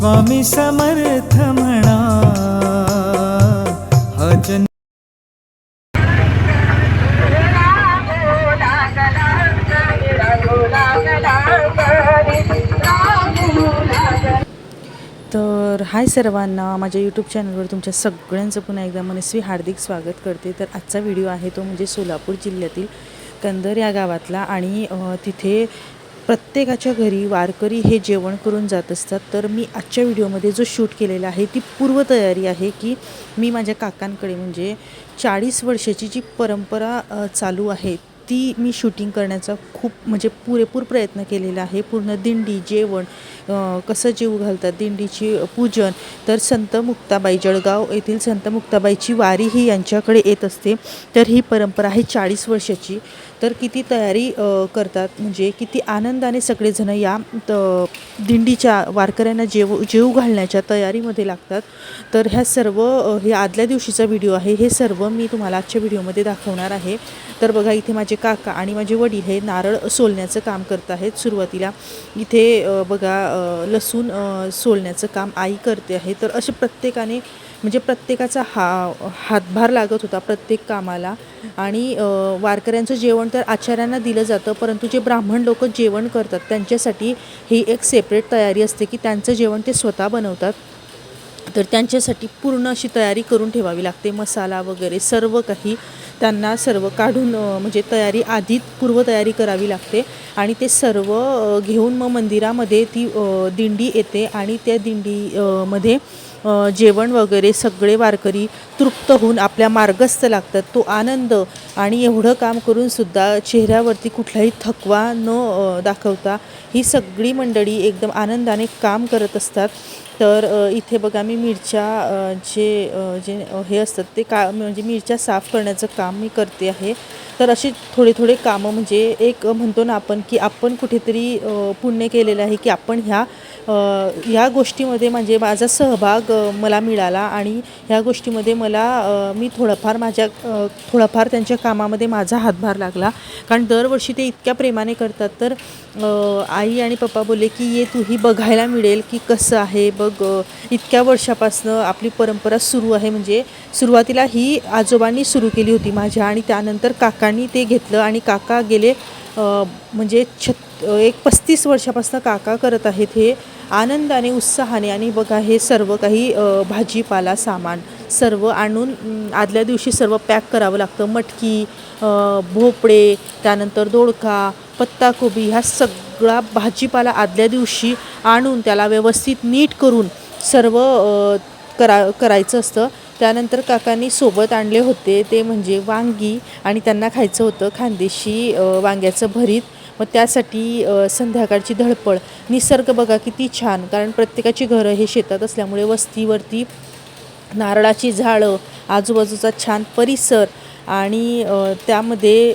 स्वामी समर्थ म्हणा. हजन तर हाय सर्वांना माझ्या यूट्यूब चॅनलवर तुमच्या सगळ्यांचं पुन्हा एकदा मनस्वी हार्दिक स्वागत करते. तर आजचा व्हिडिओ आहे तो म्हणजे सोलापूर जिल्ह्यातील कंदर या गावातला आणि तिथे प्रत्येकाच्या घरी वारकरी हे जेवण करून जात असतात. तर मी आजच्या व्हिडिओमध्ये जो शूट केलेला आहे ती पूर्वतयारी आहे की मी माझ्या काकांकडे म्हणजे चाळीस वर्षाची जी परंपरा चालू आहे ती मी शूटिंग करण्याचा खूप म्हणजे पुरेपूर प्रयत्न केलेला आहे. पूर्ण दिंडी जेवण कसं जेव घालतात दिंडीची पूजन. तर संत मुक्ताबाई जळगाव येथील संत मुक्ताबाईची वारी ही यांच्याकडे येत असते. तर ही परंपरा आहे चाळीस वर्षाची. तर किती तयारी करतात? म्हणजे किती आनंदाने सगळेजणं या त- दिंडीच्या वारकऱ्यांना जेव जेव घालण्याच्या तयारीमध्ये लागतात. तर ह्या सर्व हे आदल्या दिवशीचा व्हिडिओ आहे. हे सर्व मी तुम्हाला आजच्या व्हिडिओमध्ये दाखवणार आहे. तर बघा इथे माझे काका आणि माझे वडील हे नारळ सोलण्याचं काम करत आहेत सुरुवातीला. इथे बघा लसूण सोलण्याचं काम आई करते आहे. तर असे प्रत्येकाने म्हणजे प्रत्येकाचा हा हातभार लागत होता प्रत्येक कामाला. आणि वारकऱ्यांचं जेवण तर आचार्यांना दिलं जातं परंतु जे ब्राह्मण लोक जेवण करतात त्यांच्यासाठी ही एक सेपरेट तयारी असते की त्यांचं जेवण ते स्वतः बनवतात. तर त्यांच्यासाठी पूर्ण अशी तयारी करून ठेवावी लागते. मसाला वगैरे सर्व काही त्यांना सर्व काढून म्हणजे तयारी आधीच पूर्वतयारी करावी लागते. आणि ते सर्व घेऊन मग मंदिरामध्ये ती दिंडी येते आणि त्या दिंडी मध्ये जेवण वगैरे सगळे वारकरी तृप्त होऊन आपल्या मार्गस्थ लागतात. तो आनंद आणि एवढं काम करूनसुद्धा चेहऱ्यावरती कुठलाही थकवा न दाखवता ही सगळी मंडळी एकदम आनंदाने काम करत असतात. तर इथे बघा मी मिरच्या जे जे हे असतात ते का म्हणजे मिरच्या साफ करण्याचं काम मी करते आहे. तर असे थोडे थोडे कामं म्हणजे एक म्हणतो ना आपण की आपण कुठेतरी पुण्य केलेलं आहे की आपण ह्या ह्या गोष्टीमध्ये म्हणजे माझा सहभाग मला मिळाला आणि ह्या गोष्टीमध्ये मला मी थोडंफार माझ्या थोडंफार त्यांच्या कामामध्ये माझा हातभार लागला. कारण दरवर्षी ते इतक्या प्रेमाने करतात. तर आई आणि पप्पा बोलले की ये तूही बघायला मिळेल की कसं आहे बघ ग इतक्या वर्षापासनं आपली परंपरा सुरू आहे. म्हणजे सुरुवातीला ही आजोबांनी सुरू केली होती माझ्या आणि त्यानंतर काकांनी ते घेतलं आणि काका गेले म्हणजे छत एक पस्तीस वर्षापासून काका करत आहेत हे आनंदाने उत्साहाने आणि बघा हे सर्व काही भाजीपाला सामान सर्व आणून आदल्या दिवशी सर्व पॅक करावं लागतं. मटकी भोपळे त्यानंतर दोडका पत्ताकोबी ह्या सगळा भाजीपाला आदल्या दिवशी आणून त्याला व्यवस्थित नीट करून सर्व करा करायचं असतं. त्यानंतर काकांनी सोबत आणले होते. ते म्हणजे वांगी आणि त्यांना खायचं होतं. खानदेशी वांग्याचं भरीत. मग त्यासाठी संध्याकाळची धडपड. निसर्ग बघा किती छान कारण प्रत्येकाची घरं हे शेतात असल्यामुळे वस्तीवरती नारळाची झाडं आजूबाजूचा छान परिसर आणि त्यामध्ये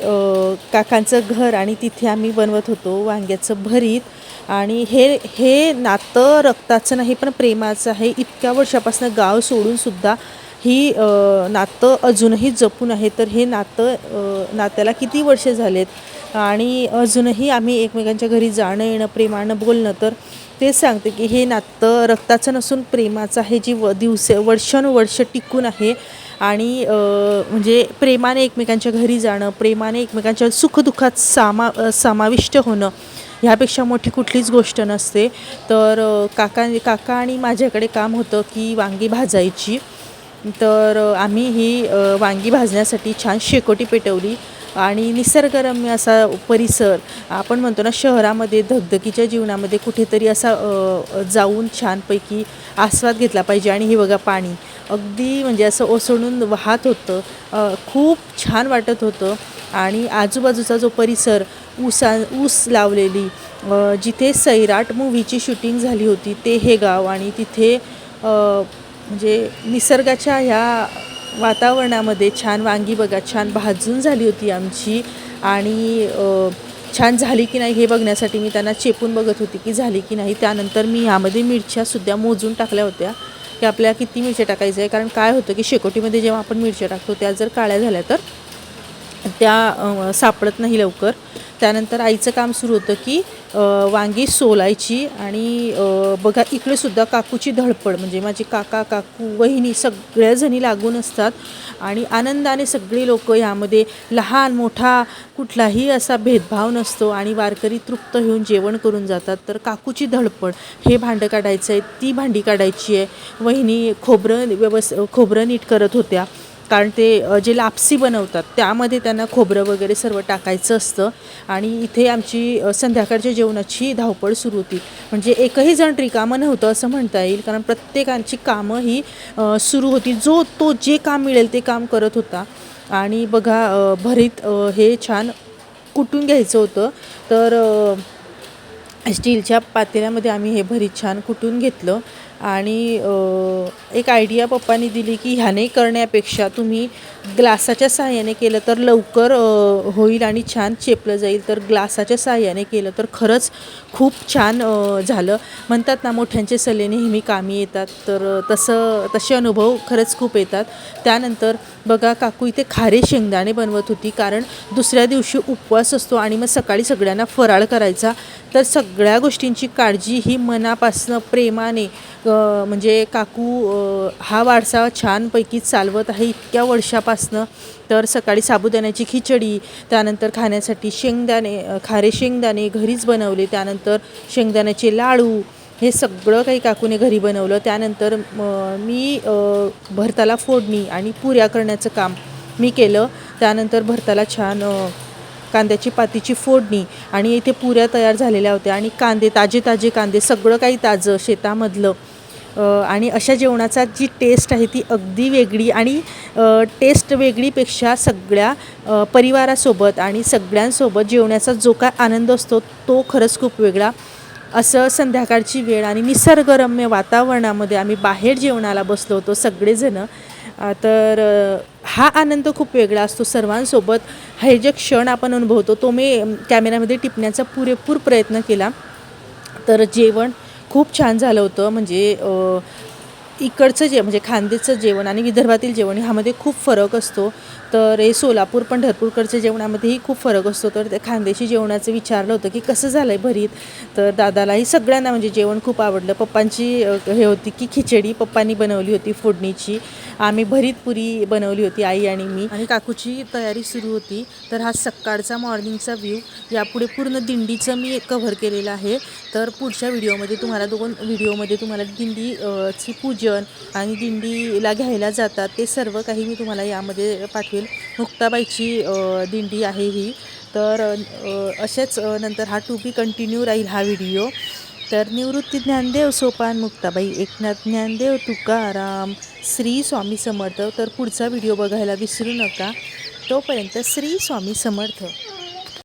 काकांचं घर आणि तिथे आम्ही बनवत होतो वांग्याचं भरीत. आणि हे हे नातं रक्ताचं नाही पण प्रेमाचं आहे. इतक्या वर्षापासून गाव सोडूनसुद्धा ही नातं अजूनही जपून आहे. तर हे नातं नात्याला किती वर्ष झालेत? आणि अजूनही आम्ही एकमेकांच्या घरी जाणं येणं प्रेमानं बोलणं तर तेच सांगते की हे नातं रक्ताचं नसून प्रेमाचं आहे. जी व दिवस वर्षानुवर्ष टिकून आहे आणि म्हणजे प्रेमाने एकमेकांच्या घरी जाणं प्रेमाने एकमेकांच्या सुखदुःखात सामा समाविष्ट होणं ह्यापेक्षा मोठी कुठलीच गोष्ट नसते. तर काका काका आणि माझ्याकडे काम होतं की वांगी भाजायची. तर आम्ही ही वांगी भाजण्यासाठी छान शेकोटी पेटवली. आणि निसर्गरम्य असा परिसर आपण म्हणतो ना शहरामध्ये धगधगीच्या जीवनामध्ये कुठेतरी असा जाऊन छानपैकी आस्वाद घेतला पाहिजे. आणि हे बघा पाणी. अगदी म्हणजे असं ओसळून वाहत होतं. खूप छान वाटत होतं. आणि आजूबाजूचा जो परिसर ऊसा ऊस लावलेली जिथे सैराट मूव्हीची शूटिंग झाली होती ते हे गाव आणि तिथे म्हणजे निसर्गाच्या ह्या वातावरणामध्ये छान वांगी बघा छान भाजून झाली होती आमची. आणि छान झाली की नाही हे बघण्यासाठी मी त्यांना चेपून बघत होती की झाली की नाही. त्यानंतर मी ह्यामध्ये मिरच्यासुद्धा मोजून टाकल्या होत्या की आपल्या किती मिरच्या टाकायचं आहे. कारण काय होतं की शेकोटीमध्ये जेव्हा आपण मिरच्या टाकतो त्या जर काळ्या झाल्या तर त्या सापडत नाही लवकर. त्यानंतर आईचं काम सुरू होतं की वांगी सोलायची आणि बघा इकडे सुद्धा काकूची धडपड म्हणजे माझे काका काकू वहिनी सगळ्या जणी लागून असतात आणि आनंदाने सगळी लोक यामध्ये लहान मोठा कुठलाही असा भेदभाव नसतो आणि वारकरी तृप्त होऊन जेवण करून जातात. तर काकूची धडपड हे भांडं काढायचं आहे ती भांडी काढायची आहे. वहिनी खोबरं व्यवस् खोबरं नीट करत होत्या. कारण ते जे लापसी बनवतात त्यामध्ये त्यांना खोबरं वगैरे सर्व टाकायचं असतं आणि इथे आमची संध्याकाळच्या जेवणाची धावपळ सुरू होती. म्हणजे एकही जण रिकामं नव्हतं असं म्हणता येईल कारण प्रत्येकांची कामं ही सुरू होती. जो तो जे काम मिळेल ते काम करत होता. आणि बघा भरीत हे छान कुटून घ्यायचं होतं. तर स्टीलच्या पातेल्यामध्ये आम्ही हे भरीत छान कुटून घेतलं. आणि एक आयडिया पप्पानी दिली की ह्याने करण्यापेक्षा तुम्ही ग्लासाच्या साह्याने केलं तर लवकर होईल आणि छान चेपलं जाईल. तर ग्लासाच्या साह्याने केलं तर खरंच खूप छान झालं. म्हणतात ना मोठ्यांचे सल्ले नेहमी कामी येतात. तर तसं तसे अनुभव खरंच खूप येतात. त्यानंतर बघा काकू इथे खारे शेंगदाणे बनवत होती. कारण दुसऱ्या दिवशी उपवास असतो आणि मग सकाळी सगळ्यांना फराळ करायचा. तर सगळ्या गोष्टींची काळजी ही मनापासनं प्रेमाने म्हणजे काकू हा वारसा छानपैकी चालवत आहे इतक्या वर्षापासनं. तर सकाळी साबुदाण्याची खिचडी त्यानंतर खाण्यासाठी शेंगदाणे खारे शेंगदाणे घरीच बनवले. त्यानंतर शेंगदाण्याचे लाडू हे सगळं काही काकूने घरी बनवलं. त्यानंतर मी भरताला फोडणी आणि पुऱ्या करण्याचं काम मी केलं. त्यानंतर भरताला छान कांद्याची पातीची फोडणी आणि इथे पुऱ्या तयार झालेल्या होत्या आणि कांदे ताजे ताजे कांदे सगळं काही ताजं शेतामधलं. आणि अशा जेवणाचा जी टेस्ट आहे ती अगदी वेगळी आणि टेस्ट वेगळीपेक्षा सगळ्या परिवारासोबत आणि सगळ्यांसोबत जेवण्याचा जो काय आनंद असतो तो खरंच खूप वेगळा. असं संध्याकाळची वेळ आणि निसर्गरम्य वातावरणामध्ये आम्ही बाहेर जेवणाला बसलो होतो सगळेजणं. तर हा आनंद खूप वेगळा असतो सर्वांसोबत. हे जे क्षण आपण अनुभवतो तो मी कॅमेऱ्यामध्ये टिपण्याचा पुरेपूर प्रयत्न केला. तर जेवण खूप छान झालं होतं. म्हणजे इकडचं जे म्हणजे खानदेशचं जेवण आणि विदर्भातील जेवण ह्यामध्ये खूप फरक असतो. तर हे सोलापूर पंढरपूरकडच्या जेवणामध्येही खूप फरक असतो. तर त्या खानदेशी जेवणाचं विचारलं होतं की कसं झालं आहे भरीत? तर दादालाही सगळ्यांना म्हणजे जेवण खूप आवडलं. पप्पांची हे होती की खिचडी पप्पांनी बनवली होती फोडणीची. आम्ही भरीत पुरी बनवली होती आई आणि मी. आणि काकूची तयारी सुरू होती. तर हा सकाळचा मॉर्निंगचा व्ह्यू. यापुढे पूर्ण दिंडीचं मी कव्हर केलेलं आहे. तर पुढच्या व्हिडिओमध्ये तुम्हाला दोन व्हिडिओमध्ये तुम्हाला दिंडी ची पूजन आणि दिंडीला घ्यायला जातात ते सर्व काही मी तुम्हाला यामध्ये पाठवेल. मुक्ताबाईची दिंडी आहे ही. तर असेच नंतर हा टू बी कंटिन्यू राहील हा व्हिडिओ. तर निवृत्ती ज्ञानदेव सोपान मुक्ताबाई एकनाथ ज्ञानदेव तुकाराम श्री स्वामी समर्थ. तर पुढचा व्हिडिओ बघायला विसरू नका. तोपर्यंत श्री स्वामी समर्थ.